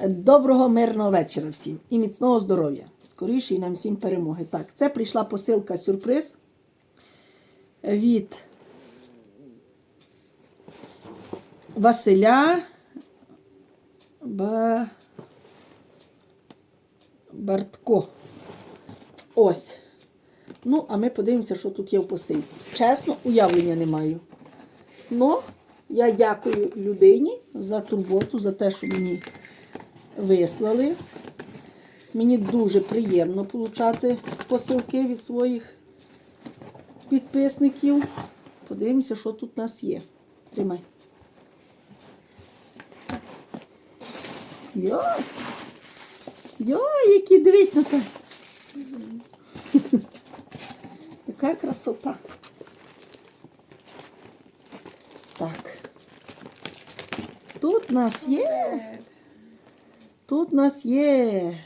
Доброго мирного вечора всім і міцного здоров'я. Скоріше і нам всім перемоги. Так, це прийшла посилка сюрприз від Василя Ба... Бартко. Ось. Ну, а ми подивимося, що тут є в посилці. Чесно, уявлення не маю. Ну, я дякую людині за турботу, за те, що мені вислали. Мені дуже приємно отримати посилки від своїх підписників. Подивимося, що тут у нас є. Тримай. Йой! Йой, який дивись на те. Яка красота. Так. Тут у нас є. Тут у нас є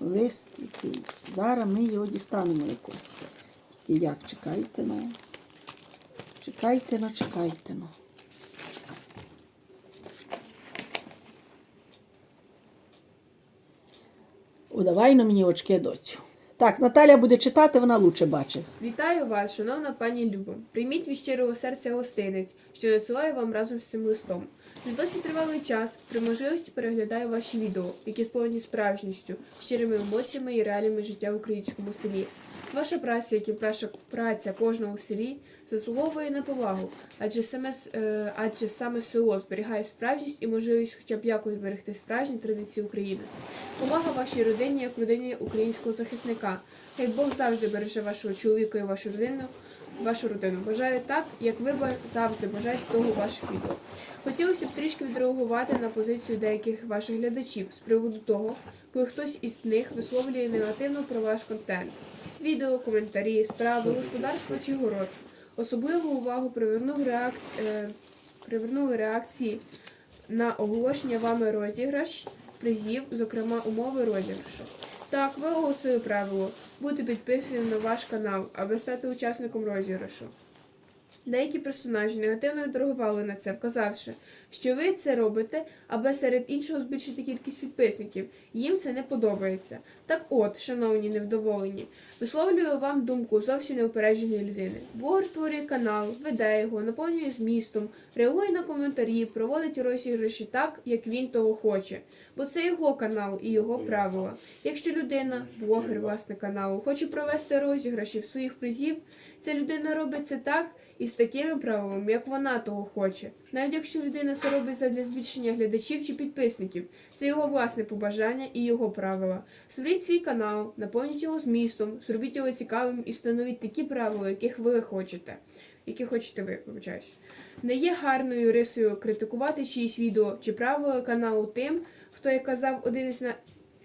лист якийсь. Зараз ми його дістанемо якось. Тільки як? Чекайте ну. Чекайте ну, чекайте ну. О, давай на мені очки доцю. Так, Наталя буде читати, вона лучше бачить. Вітаю вас, шановна пані Люба. Прийміть від щирого серця гостинець, що надсилаю вам разом з цим листом. Вже досить тривалий час при можливості переглядаю ваші відео, які сповнені справжністю, щирими емоціями і реаліями життя в українському селі. Ваша праця, як і праця, кожного в селі, заслуговує на повагу, адже саме е, адже саме село зберігає справжність і можливість хоча б якось зберегти справжні традиції України. Повага вашій родині як родині українського захисника. Хай Бог завжди береже вашого чоловіка і вашу родину. Вашу родину бажаю так, як ви завжди бажаєте того ваших відео. Хотілося б трішки відреагувати на позицію деяких ваших глядачів з приводу того, коли хтось із них висловлює негативно про ваш контент. Відео, коментарі, справи, господарство чи город. Особливу увагу привернув реак... е, привернули реакції на оголошення вами розіграш призів, зокрема умови розіграшу. Так, ви оголосили правило бути підписаним на ваш канал, аби стати учасником розіграшу. Деякі персонажі негативно відреагували на це, вказавши, що ви це робите, аби серед іншого збільшити кількість підписників. Їм це не подобається. Так от, шановні невдоволені, висловлюю вам думку зовсім неупередженої людини. Блогер створює канал, веде його, наповнює змістом, реагує на коментарі, проводить розіграші так, як він того хоче. Бо це його канал і його правила. Якщо людина, блогер, власник каналу, хоче провести розіграші в своїх призів, ця людина робить це так і з такими правилами, як вона того хоче. Навіть якщо людина це робить задля збільшення глядачів чи підписників, це його власне побажання і його правила. Створіть свій канал, наповніть його змістом, зробіть його цікавим і встановіть такі правила, яких ви хочете. Які хочете ви, вибачаюсь. Не є гарною рисою критикувати чиїсь відео чи правила каналу тим, хто, як казав один із на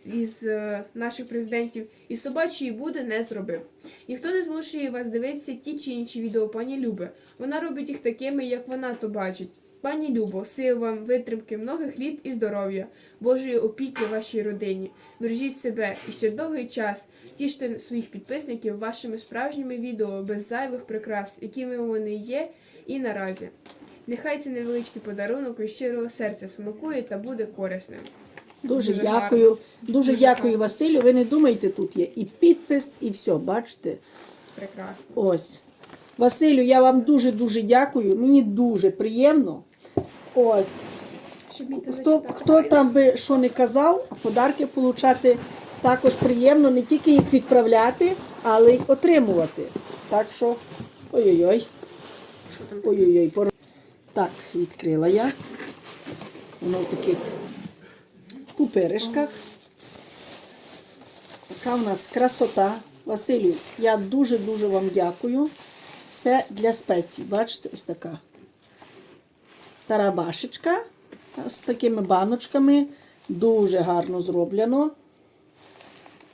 із е, наших президентів і собачої буде не зробив. Ніхто не змушує вас дивитися ті чи інші відео пані Люби. Вона робить їх такими, як вона то бачить. Пані Любо, сил вам, витримки, многих літ і здоров'я, Божої опіки вашій родині. Бережіть себе і ще довгий час тіште своїх підписників вашими справжніми відео без зайвих прикрас, якими вони є і наразі. Нехай цей невеличкий подарунок від щирого серця смакує та буде корисним. Дуже, дякую. Дуже, дякую. Василю. Ви не думайте, тут є і підпис, і все, бачите. Прекрасно. Ось. Василю, я вам дуже-дуже дякую. Мені дуже приємно. Ось. Хто, хто там би що не казав, а подарки получати також приємно не тільки їх відправляти, але й отримувати. Так що, ой-ой-ой. Ой-ой-ой. Так, відкрила я. Воно таких купиришках. Така в нас красота. Василю, я дуже-дуже вам дякую. Це для спецій. Бачите, ось така тарабашечка з такими баночками. Дуже гарно зроблено.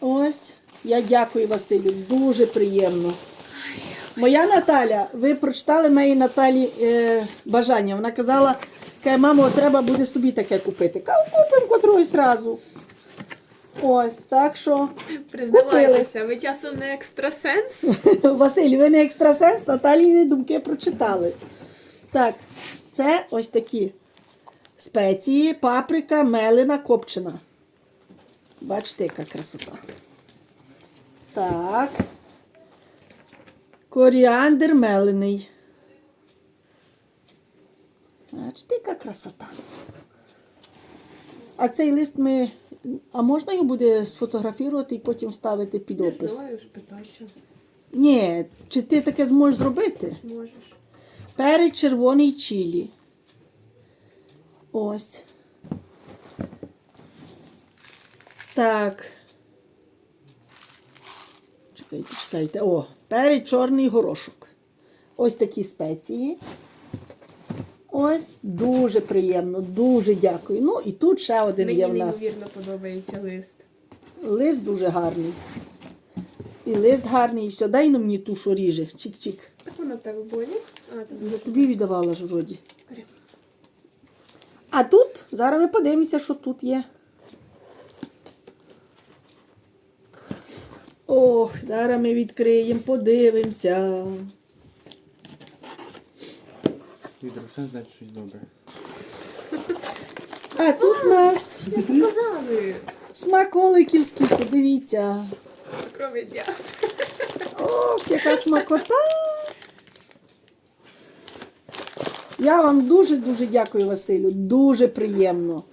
Ось. Я дякую Василю, дуже приємно. Моя Наталя, ви прочитали моїй Наталі е, бажання. Вона казала, каже, мамо, треба буде собі таке купити. Кажу, купимо котрусь разу. Ось, так що Признавайтеся, ви часом не екстрасенс? Василь, ви не екстрасенс, Наталіні думки прочитали. Так, це ось такі спеції, паприка, мелина, копчена. Бачите, яка красота. Так. Коріандр мелений. Бачите, яка красота. А цей лист ми. А можна його буде сфотографувати і потім вставити під Не опис? знаю, спитайся. Ні, чи ти таке зможеш зробити? Можеш. Перець червоний чилі. Ось. Так. Чекайте, чекайте. О, перець чорний горошок. Ось такі спеції. Ось, дуже приємно, дуже дякую. Ну і тут ще один Мені є в нас. неймовірно подобається лист. Лист дуже гарний. І лист гарний, і все. Дай ну мені ту, що ріже. Чик-чик. Так вона в тебе була, ні? А, там Я тобі віддавала ж вроді. А тут, зараз ми подивимося, що тут є. Ох, зараз ми відкриємо, подивимося. Вітер, що значить щось добре? А тут у нас Не показали. смаколиківські, подивіться. Сокровення. Ох, яка смакота. Я вам дуже-дуже дякую, Василю. Дуже приємно.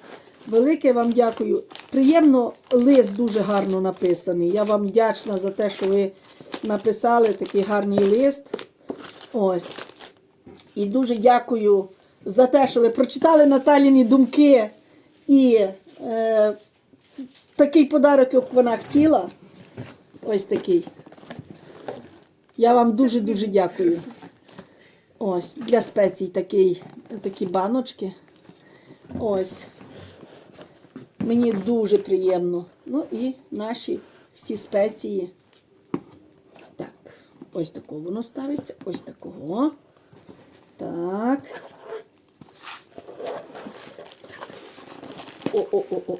Велике вам дякую. Приємно, лист дуже гарно написаний. Я вам вдячна за те, що ви написали такий гарний лист. Ось. І дуже дякую за те, що ви прочитали Наталіні думки і е, такий подарок, як вона хотіла. Ось такий. Я вам дуже-дуже дякую. Ось, для спецій такий, такі баночки. Ось. Мені дуже приємно. Ну і наші всі спеції. Так, ось такого воно ставиться, ось такого. Так. О-о-о-о.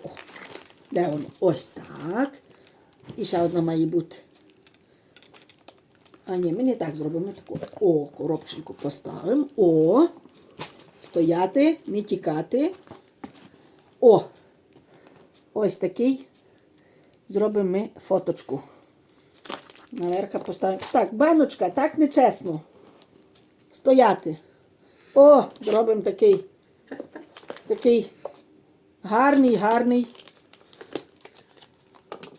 Де воно? Ось так. І ще одна має бути. А ні, ми не так зробимо. Таку. О, коробчинку поставимо. О. Стояти, не тікати. О. Ось такий. Зробимо ми фоточку. Наверха поставимо. Так, баночка, так нечесно. Стояти. О, зробимо такий. Такий гарний, гарний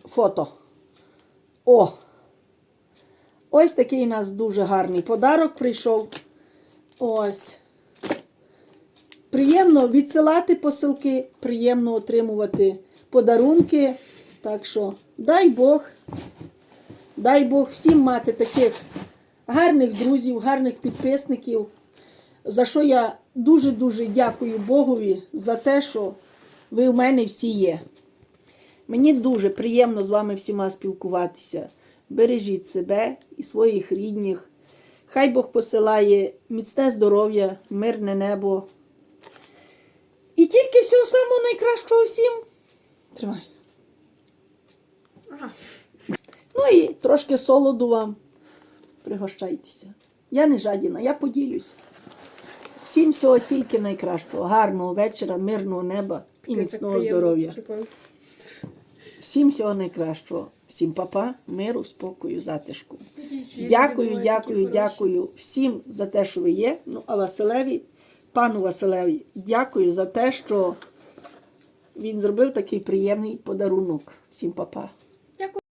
фото. О! Ось такий у нас дуже гарний подарок прийшов. Ось. Приємно відсилати посилки, приємно отримувати подарунки. Так що, дай Бог, дай Бог всім мати таких гарних друзів, гарних підписників. За що я дуже-дуже дякую Богові за те, що ви в мене всі є. Мені дуже приємно з вами всіма спілкуватися. Бережіть себе і своїх рідних. Хай Бог посилає міцне здоров'я, мирне небо. І тільки всього самого найкращого всім. Тримай. Ну і трошки солоду вам. Пригощайтеся. Я не жадіна, я поділюся. Всім всього тільки найкращого. Гарного вечора, мирного неба і міцного здоров'я. Всім всього найкращого. Всім папа, миру, спокою, затишку. Дякую, дякую, дякую всім за те, що ви є. Ну, а Василеві, пану Василеві, дякую за те, що він зробив такий приємний подарунок. Всім папа.